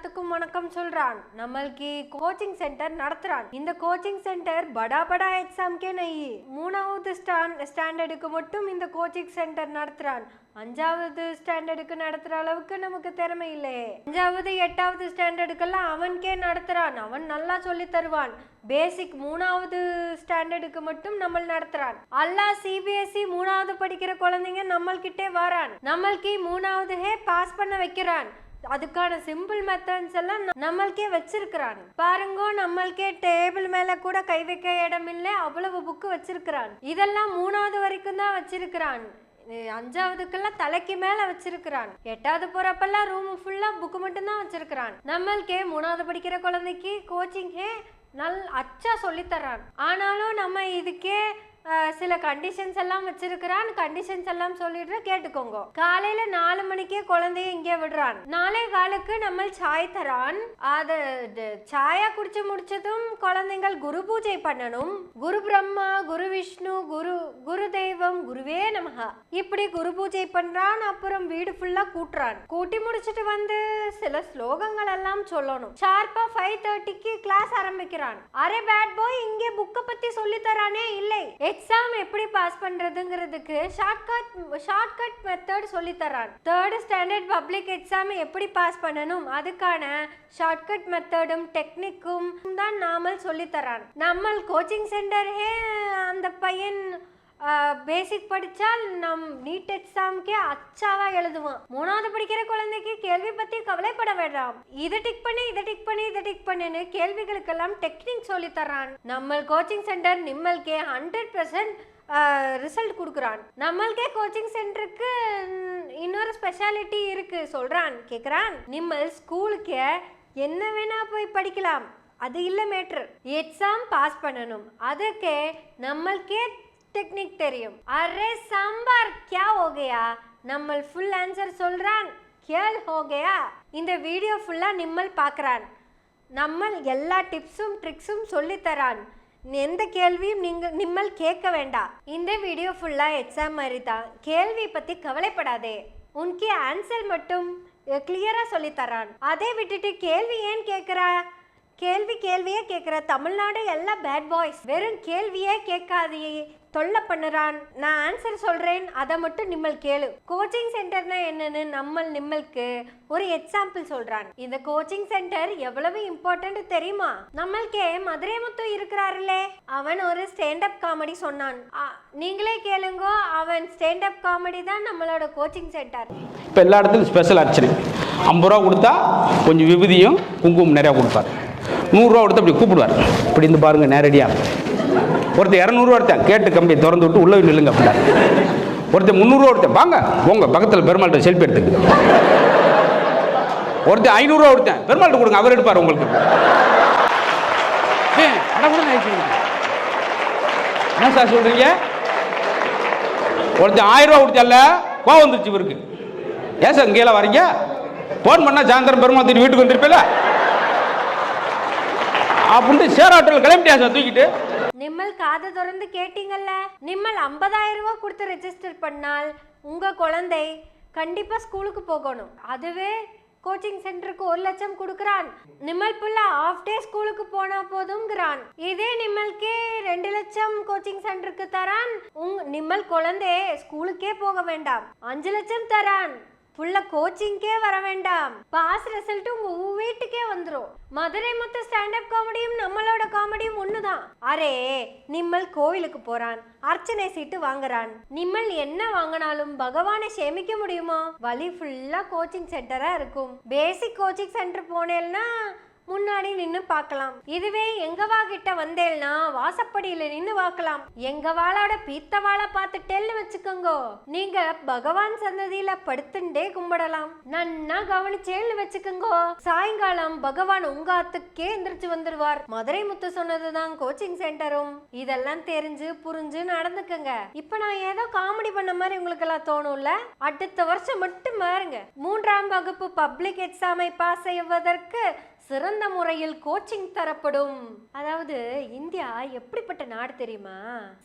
எல்லாத்துக்கும் வணக்கம் சொல்றான். நம்மளுக்கு கோச்சிங் சென்டர் நடத்துறான். இந்த கோச்சிங் சென்டர் படா படா எக்ஸாம்க்கே நெய். மூணாவது ஸ்டாண்ட் ஸ்டாண்டர்டுக்கு மட்டும் இந்த கோச்சிங் சென்டர் நடத்துறான். அஞ்சாவது ஸ்டாண்டர்டுக்கு நடத்துற அளவுக்கு நமக்கு திறமை இல்லையே அஞ்சாவது எட்டாவது ஸ்டாண்டர்டுக்கெல்லாம் அவன்கே நடத்துறான். அவன் நல்லா சொல்லி தருவான். பேசிக் மூணாவது ஸ்டாண்டர்டுக்கு மட்டும் நம்ம நடத்துறான். அல்லா சிபிஎஸ்இ மூணாவது படிக்கிற குழந்தைங்க நம்மள்கிட்டே வரான். நம்மளுக்கு மூணாவது ஹே பாஸ் பண்ண வைக்கிறான். அதுக்கான சிம்பிள் மெத்தட்ஸ் எல்லாம் நம்மளுக்கே வச்சிருக்கிறான் பாருங்க நம்மளுக்கே டேபிள் மேல கூட கை வைக்க இடம் இல்லை அவ்வளவு புக்கு வச்சிருக்கிறான் இதெல்லாம் மூணாவது வரைக்கும் தான் வச்சிருக்கிறான் அஞ்சாவதுக்கெல்லாம் தலைக்கு மேல வச்சிருக்கிறான் எட்டாவது போறப்பெல்லாம் ரூம் ஃபுல்லா புக்கு மட்டும் தான் வச்சிருக்கிறான் நம்மளுக்கே மூணாவது படிக்கிற குழந்தைக்கு கோச்சிங்கே நல் அச்சா சொல்லித்தர்றான் ஆனாலும் நம்ம இதுக்கே சில கண்டிஷன்ஸ் எல்லாம் வச்சிருக்கிறான். கண்டிஷன்ஸ் எல்லாம் சொல்லிட்டு கேட்டுக்கோங்க. காலையில நாலு மணிக்கே குழந்தைய இங்கே விடுறான். நாளை காலுக்கு நம்ம சாய் தரான். அது சாயா குடிச்சு முடிச்சதும் குழந்தைங்கள் குரு பூஜை பண்ணணும். குரு பிரம்மா குரு விஷ்ணு குரு குரு தெய்வம் குருவே நமகா இப்படி குரு பூஜை பண்றான். அப்புறம் வீடு ஃபுல்லா கூட்டுறான். கூட்டி முடிச்சிட்டு வந்து சில ஸ்லோகங்கள் எல்லாம் சொல்லணும். ஷார்ப்பா ஃபைவ் தேர்ட்டிக்கு கிளாஸ் ஆரம்பிக்கிறான். அரே பேட் பாய் இங்கே புக்கை பத்தி சொல்லி தரானே? இல்லை. எக்ஸாம் எப்படி பாஸ் பண்ணுறதுங்கிறதுக்கு ஷார்ட்கட் ஷார்ட்கட் மெத்தட் சொல்லித்தரான் தேர்ட் ஸ்டாண்டர்ட் பப்ளிக் எக்ஸாம் எப்படி பாஸ் பண்ணணும்? அதுக்கான ஷார்ட்கட் மெத்தடும் டெக்னிக்கும் தான் நாமல் சொல்லித்தரான் நம்மள் நம்ம கோச்சிங் சென்டர் அந்த பையன் பேசிக் படித்தால் நம் நீட் எக்ஸாம்க்கே அச்சாவாக எழுதுவான். மூணாவது படிக்கிற குழந்தைக்கு கேள்வி பற்றி கவலைப்பட வேண்டாம். இதை டிக் பண்ணி இதை டிக் பண்ணி இதை டிக் பண்ணுன்னு கேள்விகளுக்கெல்லாம் டெக்னிக் சொல்லி தர்றான். நம்ம கோச்சிங் சென்டர் நிம்மல்கே ஹண்ட்ரட் பர்சன்ட் ரிசல்ட் கொடுக்குறான். நம்மளுக்கே கோச்சிங் சென்டருக்கு இன்னொரு ஸ்பெஷாலிட்டி இருக்கு. சொல்கிறான் கேட்குறான் நிம்மல் ஸ்கூலுக்கே என்ன வேணா போய் படிக்கலாம். அது இல்லை மேட்ரு எக்ஸாம் பாஸ் பண்ணணும். அதுக்கு நம்மளுக்கே டெக்னிக் தெரியும். அரே சாம்பார் கியா ஹோ கயா நம்ம ஃபுல் ஆன்சர் சொல்றான். கேள் ஹோ கயா இந்த வீடியோ ஃபுல்லா நிம்மல் பார்க்கறான். நம்ம எல்லா டிப்ஸும் ட்ரிக்ஸும் சொல்லி தரான். எந்த கேள்வியும் நீங்க நிம்மல் கேட்க வேண்டாம் இந்த வீடியோ ஃபுல்லா எக்ஸாம் மாதிரி தான் கேள்வி பத்தி கவலைப்படாதே. உனக்கு ஆன்சர் மட்டும் கிளியரா சொல்லி தரான். அதை விட்டுட்டு கேள்வி ஏன் கேட்குறா? கேள்வி கேள்வியே கேட்குற தமிழ்நாடு எல்லாம் பேட் பாய்ஸ் வெறும் கேள்வியே கேட்காதே. தொல்லை பண்ணுறான். நான் ஆன்சர் சொல்கிறேன் அதை மட்டும் நிம்மல் கேளு. கோச்சிங் சென்டர்னா என்னன்னு நம்ம நிம்மலுக்கு ஒரு எக்ஸாம்பிள் சொல்கிறான் இந்த கோச்சிங் சென்டர் எவ்வளவு இம்பார்ட்டன்ட் தெரியுமா? நம்மளுக்கே மதுரை முத்து இருக்கிறாருல்லே. அவன் ஒரு ஸ்டாண்டப் காமெடி சொன்னான். ஆ, நீங்களே கேளுங்க. அவன் ஸ்டாண்டப் காமெடி தான் நம்மளோட கோச்சிங் சென்டர் இப்போ எல்லா இடத்துலையும் ஸ்பெஷல் அர்ச்சனை ஐம்பது ரூபா கொடுத்தா கொஞ்சம் விபதியும் குங்குமம் நிறையா கொடுப்பாரு. நூறுரூவா கொடுத்து அப்படி கூப்பிடுவார். இப்படி இருந்து பாருங்க நேரடியாக ஒருத்தர் இரநூறுவா ஒருத்தன் கேட்டு கம்பி திறந்து விட்டு உள்ளே நில்லுங்க அப்படின்னார். ஒருத்தர் முந்நூறுரூவா எடுத்தேன் வாங்க போங்க பக்கத்தில் பெருமாள்கிட்ட செல்ஃபி எடுத்துக்கு ஒருத்தர் ஐநூறுரூவா கொடுத்தேன் பெருமாள்கிட்ட கொடுங்க அவர் எடுப்பார் உங்களுக்கு. என்ன சார் சொல்றீங்க? ஒருத்தன் ஆயிரம் ரூபா கொடுத்தல்ல கோவம் வந்துருச்சு இவருக்கு. ஏன் சார் இங்கேலாம் வரீங்க? ஃபோன் பண்ணால் சாயந்தரம் பெருமாள் தூக்கி வீட்டுக்கு வந்திருப்பேல. அப்படின்ட்டு ஷேர் ஆட்டோவில் கிளம்பிட்டியா சார் தூக்கிட்டு. நிம்மல் காதை திறந்து கேட்டீங்கல்ல? நிம்மல் 50000 ரூபாய் கொடுத்து ரெஜிஸ்டர் பண்ணால் உங்க குழந்தை கண்டிப்பா ஸ்கூலுக்கு போகணும். அதுவே கோச்சிங் சென்டருக்கு ஒரு லட்சம் கொடுக்குறான். நிம்மல் புள்ள ஆஃப் டே ஸ்கூலுக்கு போனா போதுங்கிறான் இதே நிம்மல்கே ரெண்டு லட்சம் கோச்சிங் சென்டருக்கு தரான். உங் நிம்மல் குழந்தை ஸ்கூலுக்கே போக வேண்டாம். அஞ்சு லட்சம் தரான். புள்ள கோச்சிங்க்கே வர வேண்டாம். பாஸ் ரிசல்ட் உங்க ஊ வீட்டுக்கே வந்துடும் மதுரை மொத்த ஸ்டாண்டப் காமெடியும் நம்மளோட காமெடியும் ஒண்ணுதான். அரே நிம்மல் கோவிலுக்கு போறான். அர்ச்சனை சீட்டு வாங்குறான். நிம்மல் என்ன வாங்கினாலும் பகவானை சேமிக்க முடியுமா? வழி ஃபுல்லா கோச்சிங் சென்டரா இருக்கும். பேசிக் கோச்சிங் சென்டர் போனேன்னா முன்னாடி நின்று பார்க்கலாம். இதுவே எங்கவா கிட்ட வந்தேன்னா வாசப்படியில நின்று பார்க்கலாம். எங்க வாளோட பீத்த வாழை பார்த்துட்டேன்னு வச்சுக்கோங்க. நீங்க பகவான் சந்ததியில படுத்துண்டே கும்பிடலாம். நன்னா கவனிச்சேன்னு வச்சுக்கோங்க. சாயங்காலம் பகவான் உங்க ஆத்துக்கே எந்திரிச்சு வந்துடுவார் மதுரை முத்து சொன்னதுதான் கோச்சிங் சென்டரும் இதெல்லாம் தெரிஞ்சு புரிஞ்சு நடந்துக்கங்க. இப்ப நான் ஏதோ காமெடி பண்ண மாதிரி உங்களுக்கு எல்லாம் தோணும்ல? அடுத்த வருஷம் மட்டும் பாருங்க மூன்றாம் வகுப்பு பப்ளிக் எக்ஸாமை பாஸ் செய்வதற்கு சிறந்த முறையில் கோச்சிங் தரப்படும். அதாவது இந்தியா எப்படிப்பட்ட நாடு தெரியுமா?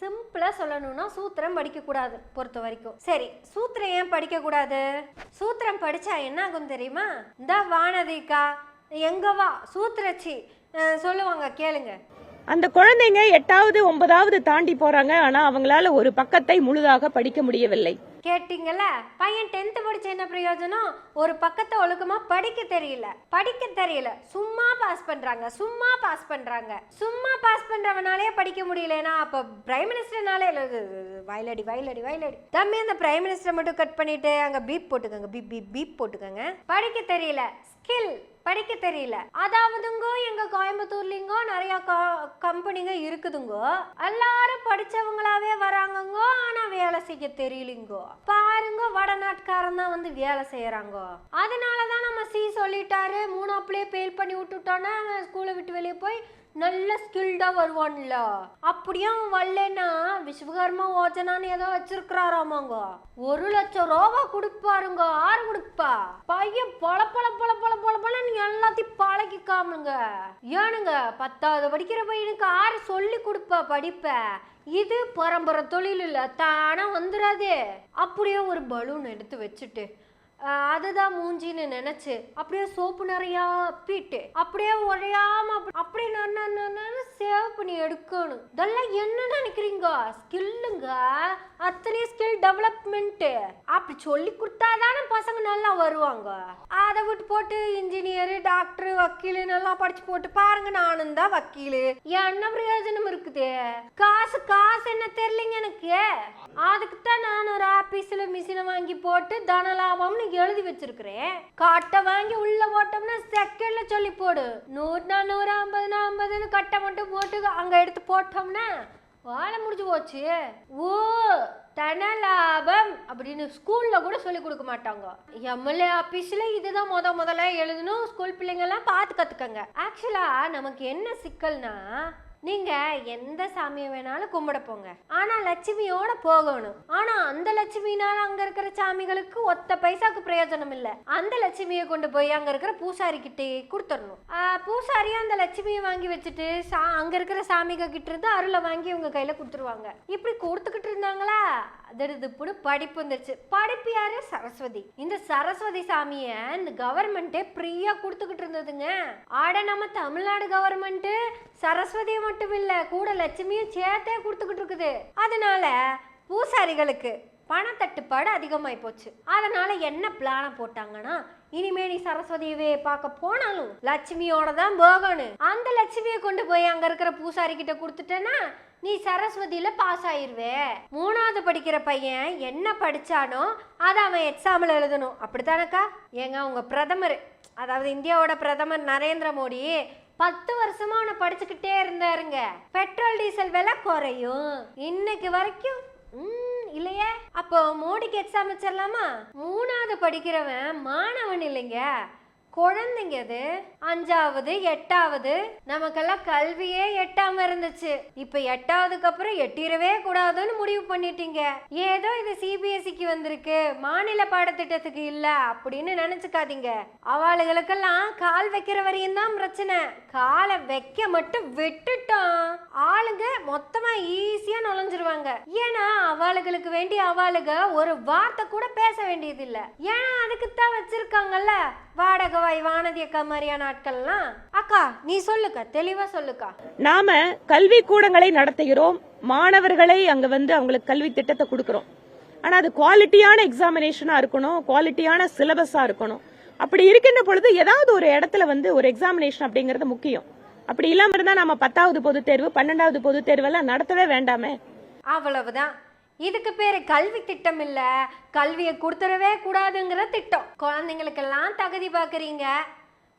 சிம்பிளா சொல்லணும்னா சூத்திரம் படிக்க கூடாது பொறுத்த வரைக்கும். சரி சூத்திரம் ஏன் படிக்க கூடாது சூத்திரம் படிச்சா என்ன ஆகும் தெரியுமா? இந்த வானதிக்கா எங்கவா சூத்திரச்சி சொல்லுவாங்க கேளுங்க. அந்த குழந்தைங்க எட்டாவது ஒன்பதாவது தாண்டி போறாங்க. ஆனா அவங்களால ஒரு பக்கத்தை முழுதாக படிக்க முடியவில்லை. கேட்டீங்கல்ல? பையன் டென்த் படிச்ச என்ன பிரயோஜனம்? ஒரு பக்கத்தை ஒழுக்கமா படிக்க தெரியல. படிக்க தெரியல. சும்மா பாஸ் பண்றாங்க. சும்மா பாஸ் பண்றாங்க. சும்மா பாஸ் பண்றவனாலே படிக்க முடியலனா அப்ப பிரைம் மினிஸ்டர்னாலே வயலடி வயலடி வயலடி. தம்பி அந்த பிரைம் மினிஸ்டர் மட்டும் கட் பண்ணிட்டு அங்க பீப் போட்டுக்கோங்க. பீப் பீப் பீப் போட்டுக்கோங்க. படிக்க தெரியல. ஸ்கில் படிக்க தெரியல. அதாவதுங்கோ எங்க கோயம்புத்தூர்லிங்கோ நிறைய கம்பெனிங்க இருக்குதுங்கோ. எல்லாரும் படிச்சவங்களாவே வராங்கங்கோ ஆனா வேலை செய்ய தெரியலிங்கோ. பாருங்க வடநாட்டுக்காரன் தான் வந்து வேலை செய்யறாங்கோ. அதனாலதான் நம்ம சி சொல்லிட்டாரு. மூணாப்புலயே பெயில் பண்ணி விட்டுட்டோன்னா ஸ்கூலை விட்டு வெளியே போய் நல்ல ஸ்கில்டா வருவான்ல. அப்படியே அவன் வரலன்னா விஸ்வகர்மா ஓஜனான்னு ஏதோ வச்சிருக்கிறாராமாங்க. ஒரு லட்சம் ரூபா கொடுப்பாருங்க. ஆறு கொடுப்பா. பையன் பொல பல பொல பொல பொல பொலன்னு எல்லாத்தையும் பழகிக்காமங்க. ஏனுங்க பத்தாவது படிக்கிற பையனுக்கு ஆறு சொல்லி கொடுப்பா படிப்ப. இது பரம்பரை தொழில் இல்ல தானா வந்துடாது அப்படியே ஒரு பலூன் எடுத்து வச்சுட்டு அதுதான் மூஞ்சின்னு நினைச்சு அப்படியே சோப்பு நிறையா பீட்டு. அப்படியே உடையாம அப்படி- அப்படியே நான் சேவ் பண்ணி எடுக்கணும். இதெல்லாம் என்ன நினைக்கிறீங்க? ஸ்கில்லுங்க அத்தனை ஸ்கில் டெவலப்மெண்ட்டு அப்படி சொல்லி கொடுத்தாதானே பசங்க நல்லா வருவாங்க. அதை விட்டு போட்டு இன்ஜினியர் டாக்டர் வக்கீலு நல்லா படிச்சு போட்டு பாருங்க நானும் தான் வக்கீலு. என்ன பிரயோஜனம் இருக்குது. காசு காசு என்ன தெரியலங்க எனக்கு? அதுக்கு தான் நான் ஒரு ஆபீஸ்ல மிஷினை வாங்கி போட்டு தன லாபம்னு எழுதி வச்சிருக்கிறேன். கட்டை வாங்கி உள்ள போட்டோம்னா செகண்ட்ல சொல்லி போடு. நூறுனா நூறு ஐம்பதுனா ஐம்பதுன்னு கட்டை மட்டும் போட்டு அங்க எடுத்து போட்டோம்னா வேலை முடிஞ்சு போச்சு. ஓ தன லாபம் அப்படின்னு ஸ்கூல்ல கூட சொல்லி கொடுக்க மாட்டாங்க. எம்எல்ஏ ஆபீஸ்ல இதுதான் முத முதல்ல எழுதணும். ஸ்கூல் பிள்ளைங்க எல்லாம் பார்த்து கத்துக்கங்க. ஆக்சுவலா நமக்கு என்ன சிக்கல்னா நீங்க எந்த சாமியை வேணாலும் கும்பிட போங்க. ஆனா லட்சுமியோட போகணும். ஆனா அந்த லட்சுமினால அங்க இருக்கிற சாமிகளுக்கு ஒத்த பைசாக்கு பிரயோஜனம் இல்ல. அந்த லட்சுமியை கொண்டு போய் அங்க இருக்கிற பூசாரி கிட்டே கொடுத்துடணும். பூசாரி பூசாரியும் அந்த லட்சுமியை வாங்கி வச்சுட்டு சா அங்க இருக்கிற சாமிக கிட்ட இருந்து அருளை வாங்கி உங்க கையில கொடுத்துருவாங்க. இப்படி கொடுத்துக்கிட்டு இருந்தாங்களா? திடுதுப்புடு படிப்பு வந்துருச்சு. படிப்பு யாரு? சரஸ்வதி. இந்த சரஸ்வதி சாமிய இந்த கவர்மெண்ட்டே ஃப்ரீயா கொடுத்துக்கிட்டு இருந்ததுங்க. ஆட நம்ம தமிழ்நாடு கவர்மெண்ட் சரஸ்வதியை மட்டும் இல்ல கூட லட்சுமியும் சேர்த்தே கொடுத்துக்கிட்டு இருக்குது. அதனால பூசாரிகளுக்கு பணத்தட்டுப்பாடு அதிகமாகி போச்சு. அதனால என்ன பிளான போட்டாங்கன்னா இனிமே நீ சரஸ்வதியவே பார்க்க போனாலும் லட்சுமியோட தான் போகணும். அந்த லட்சுமியை கொண்டு போய் அங்க இருக்கிற பூசாரி கிட்ட கொடுத்துட்டேன்னா நீ சரஸ்வதியில பாஸ் ஆயிருவே. மூணாவது படிக்கிற பையன் என்ன படிச்சானோ அதை அவன் எக்ஸாம்ல எழுதணும். அப்படித்தானக்கா? ஏங்க உங்க பிரதமர் அதாவது இந்தியாவோட பிரதமர் நரேந்திர மோடி பத்து வருஷமா அவனை படிச்சுக்கிட்டே இருந்தாருங்க. பெட்ரோல் டீசல் விலை குறையும். இன்னைக்கு வரைக்கும் இல்லையே? அப்போ மோடிக்கு எக்ஸாம் வச்சிடலாமா? மூணாவது படிக்கிறவன் மாணவன் இல்லைங்க. குழந்தைங்கது அஞ்சாவது எட்டாவது நமக்கெல்லாம் கல்வியே எட்டாம இருந்துச்சு. இப்ப எட்டாவதுக்கு அப்புறம் எட்டிரவே கூடாதுன்னு முடிவு பண்ணிட்டீங்க. ஏதோ இது சிபிஎஸ்சிக்கு வந்திருக்கு. மாநில பாடத்திட்டத்துக்கு இல்ல அப்படின்னு நினைச்சுக்காதீங்க. அவளுகளுக்கெல்லாம் கால் வைக்கிற வரையும் தான் பிரச்சனை. காலை வைக்க மட்டும் விட்டுட்டோம். ஆளுங்க மொத்தமா ஈஸியா நுழைஞ்சிருவாங்க. ஏன்னா அவளுகளுக்கு வேண்டி அவளுக ஒரு வார்த்தை கூட பேச வேண்டியது இல்ல ஏன்னா அதுக்கு தான் வச்சிருக்காங்கல்ல வாடகவாய் வானதி அக்கா மாதிரியான ஆட்கள்லாம் அக்கா நீ சொல்லுக்கா தெளிவா சொல்லுக்கா. நாம கல்வி கூடங்களை நடத்துகிறோம். மாணவர்களை அங்க வந்து அவங்களுக்கு கல்வி திட்டத்தை கொடுக்கிறோம். ஆனா அது குவாலிட்டியான எக்ஸாமினேஷனா இருக்கணும் குவாலிட்டியான சிலபஸா இருக்கணும். அப்படி இருக்கின்ற பொழுது ஏதாவது ஒரு இடத்துல வந்து ஒரு எக்ஸாமினேஷன் அப்படிங்கறது முக்கியம். அப்படி இல்லாம இருந்தா நம்ம பத்தாவது பொதுத் தேர்வு பன்னெண்டாவது பொதுத் தேர்வெல்லாம் நடத்தவே வேண்டாமே. அவ்வளவுதான். இதுக்கு பேர் கல்வி திட்டம் இல்லை. கல்வியை கொடுத்துடவே கூடாதுங்கிற திட்டம். குழந்தைங்களுக்கெல்லாம் தகுதி பார்க்குறீங்க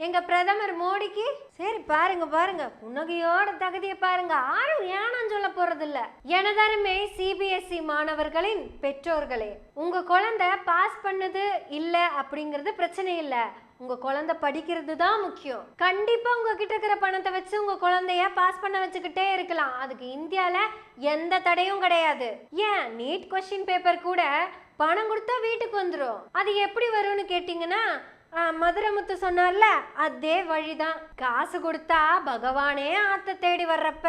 எங்க பிரதமர் மோடிக்கு சரி பாருங்க பாருங்க. புன்னகையோட தகுதியை பாருங்க. யாரும் ஏனான்னு சொல்ல போறது இல்ல எனதருமை சிபிஎஸ்இ மாணவர்களின் பெற்றோர்களே உங்க குழந்தை பாஸ் பண்ணது இல்ல அப்படிங்கிறது பிரச்சனை இல்லை. உங்க குழந்தை படிக்கிறது தான் முக்கியம். கண்டிப்பா உங்ககிட்ட இருக்கிற பணத்தை வச்சு உங்க குழந்தைய பாஸ் பண்ண வச்சுக்கிட்டே இருக்கலாம். அதுக்கு இந்தியால எந்த தடையும் கிடையாது. ஏன்? நீட் கொஸ்டின் பேப்பர் கூட பணம் கொடுத்தா வீட்டுக்கு வந்துடும் அது எப்படி வரும்னு கேட்டிங்கன்னா மதுரமுத்து சொன்னார்ல அதே வழிதான். காசு கொடுத்தா பகவானே ஆத்த தேடி வர்றப்ப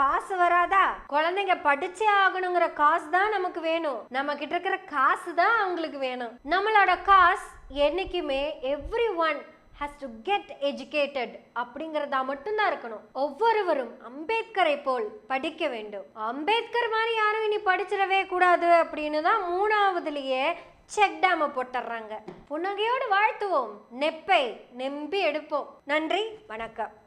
பாசு வராதா? குழந்தைங்க படிச்சே ஆகணுங்கிற காசு தான் நமக்கு வேணும். நம்ம கிட்ட இருக்கிற காசு தான் அவங்களுக்கு வேணும். நம்மளோட காசு என்னைக்குமே everyone has to get educated அப்படிங்கிறதா மட்டும்தான் இருக்கணும். ஒவ்வொருவரும் அம்பேத்கரை போல் படிக்க வேண்டும். அம்பேத்கர் மாதிரி யாரும் இனி படிச்சிடவே கூடாது அப்படின்னு தான் மூணாவதுலேயே செக் டேமை போட்டுடுறாங்க புன்னகையோடு வாழ்த்துவோம். நெப்பை நெம்பி எடுப்போம். நன்றி வணக்கம்.